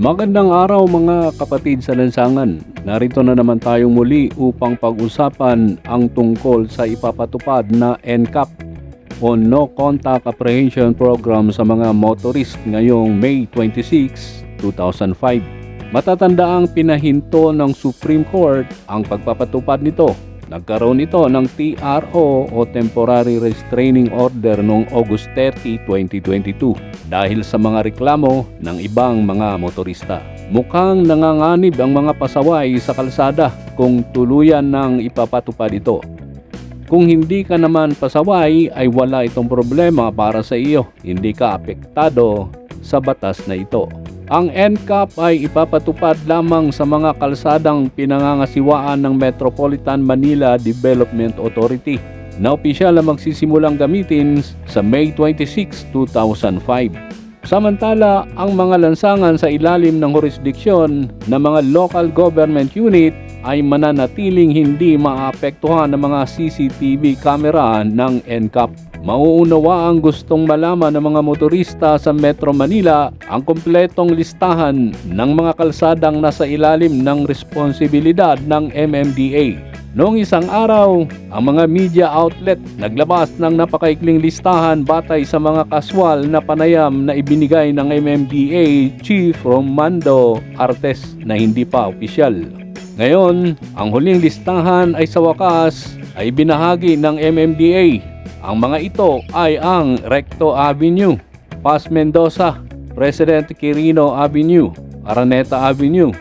Magandang araw mga kapatid sa lansangan. Narito na naman tayo muli upang pag-usapan ang tungkol sa ipapatupad na NCAP o No Contact Apprehension Program sa mga motorist ngayong May 26, 2005. Matatanda ang pinahinto ng Supreme Court ang pagpapatupad nito Nagkaroon ito ng TRO o Temporary Restraining Order noong August 30, 2022 dahil sa mga reklamo ng ibang mga motorista. Mukhang nanganganib ang mga pasaway sa kalsada kung tuluyan ng ipapatupad ito. Kung hindi ka naman pasaway ay wala itong problema para sa iyo. Hindi ka apektado sa batas na ito. Ang NCAP ay ipapatupad lamang sa mga kalsadang pinangangasiwaan ng Metropolitan Manila Development Authority na opisyal na magsisimulang gamitin sa May 26, 2005. Samantala, ang mga lansangan sa ilalim ng jurisdiksyon ng mga local government unit ay mananatiling hindi maapektuhan ng mga CCTV camera ng NCAP. Mauunawa ang gustong malaman ng mga motorista sa Metro Manila ang kompletong listahan ng mga kalsadang nasa ilalim ng responsibilidad ng MMDA. Noong isang araw, ang mga media outlet naglabas ng napakaikling listahan batay sa mga kaswal na panayam na ibinigay ng MMDA Chief Romando Artes na hindi pa opisyal. Ngayon, ang huling listahan ay sa wakas ay binahagi ng MMDA. Ang mga ito ay ang Recto Avenue, Paz Mendoza, President Quirino Avenue, Araneta Avenue,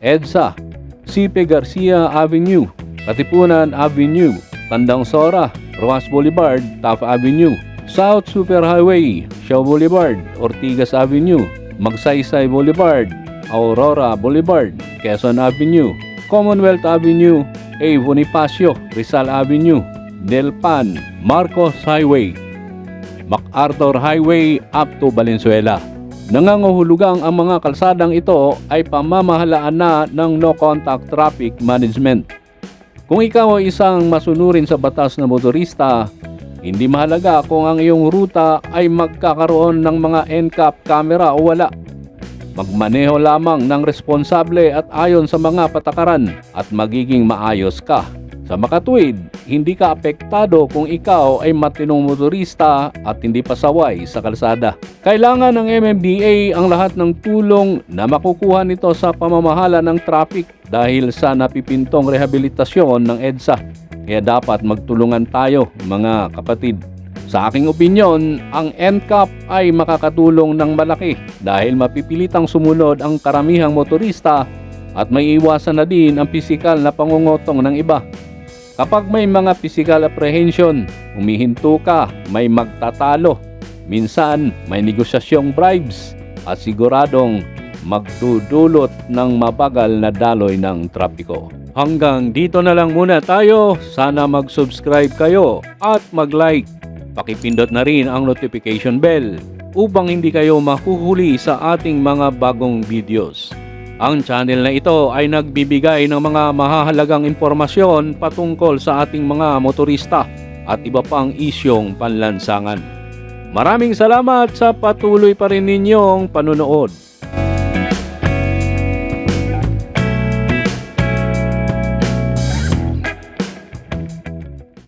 EDSA, Sipe Garcia Avenue, Katipunan Avenue, Tandang Sora, Rojas Boulevard, Taft Avenue, South Superhighway, Shaw Boulevard, Ortigas Avenue, Magsaysay Boulevard, Aurora Boulevard, Quezon Avenue, Commonwealth Avenue, A. Bonifacio, Rizal Avenue, Delpan, Marcos Highway, MacArthur Highway up to Valenzuela. Nangangahulugang ang mga kalsadang ito ay pamamahalaan na ng no contact traffic management. Kung ikaw ay isang masunurin sa batas na motorista, hindi mahalaga kung ang iyong ruta ay magkakaroon ng mga NCAP camera o wala. Magmaneho lamang ng responsable at ayon sa mga patakaran at magiging maayos ka. Sa makatuwid, hindi ka apektado kung ikaw ay matinong motorista at hindi pasaway sa kalsada. Kailangan ng MMDA ang lahat ng tulong na makukuha nito sa pamamahala ng traffic dahil sa napipintong rehabilitasyon ng EDSA. Kaya dapat magtulungan tayo mga kapatid. Sa aking opinyon, ang NCAP ay makakatulong ng malaki dahil mapipilitang sumunod ang karamihang motorista at may iwasan na din ang pisikal na pangungotong ng iba. Kapag may mga physical apprehension, humihinto ka, may magtatalo. Minsan, may negosyasyong bribes at siguradong magdudulot ng mabagal na daloy ng trapiko. Hanggang dito na lang muna tayo. Sana mag-subscribe kayo at mag-like. Pakipindot na rin ang notification bell upang hindi kayo mahuhuli sa ating mga bagong videos. Ang channel na ito ay nagbibigay ng mga mahahalagang impormasyon patungkol sa ating mga motorista at iba pang isyong panlansangan. Maraming salamat sa patuloy pa rin ninyong panunood.